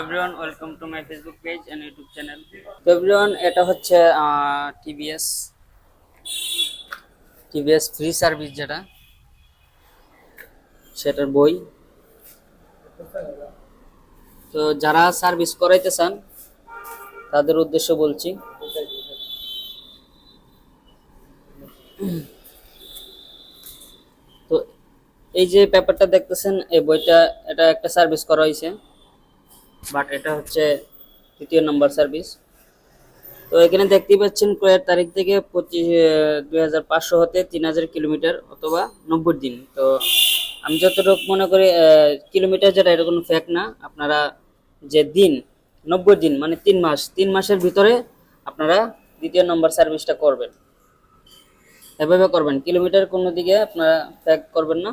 Everyone welcome to my Facebook page and YouTube channel তো everyone এটা হচ্ছে TVS TVS free service যেটা, সেটার বই। তো যারা সার্ভিস করাইতে চান, তাদের উদ্দেশ্য বলছি। তো এই যে পেপারটা দেখতেছেন, এই বইটা, এটা একটা সার্ভিস করা হয়েছে বাট এটা হচ্ছে তৃতীয় নম্বর সার্ভিস। তো এখানে দেখতেই পাচ্ছেন ক্রয়ের তারিখ থেকে পঁচিশ দুই হতে তিন হাজার কিলোমিটার অথবা নব্বই দিন। তো আমি যতটুকু মনে করি কিলোমিটার যেটা, এটা কোনো ফ্যাক্ট না। আপনারা যে দিন, নব্বই দিন মানে তিন মাস, তিন মাসের ভিতরে আপনারা দ্বিতীয় নম্বর সার্ভিসটা করবেন। এভাবে করবেন। কিলোমিটার কোনো দিকে আপনারা ফ্যাক করবেন না।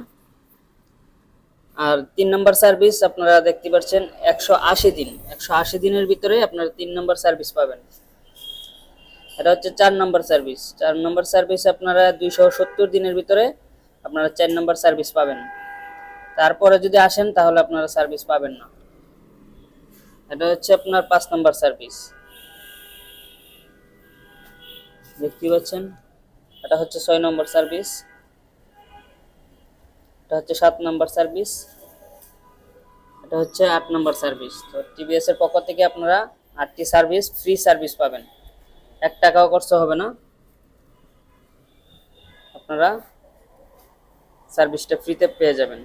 আর তিন নম্বর সার্ভিস আপনারা দেখতে পাচ্ছেন একশো আশি দিন। একশো আশি দিনের ভিতরে আপনারা তিন নম্বর সার্ভিস পাবেন। এটা হচ্ছে চার নম্বর সার্ভিস চার নম্বর সার্ভিস আপনারা দুইশো সত্তর দিনের ভিতরে আপনারা চার নম্বর সার্ভিস পাবেন। তারপরে যদি আসেন তাহলে আপনারা সার্ভিস পাবেন না। এটা হচ্ছে আপনার পাঁচ নম্বর সার্ভিস দেখতে পাচ্ছেন? এটা হচ্ছে ছয় নম্বর সার্ভিস এটা হচ্ছে সাত নম্বর সার্ভিস। এটা হচ্ছে আট নম্বর সার্ভিস। তো টিভিএস এর পক্ষ থেকে আপনারা আটটি সার্ভিস, ফ্রি সার্ভিস পাবেন। এক টাকাও খরচ হবে না। আপনারা সার্ভিসটা ফ্রিতে পেয়ে যাবেন।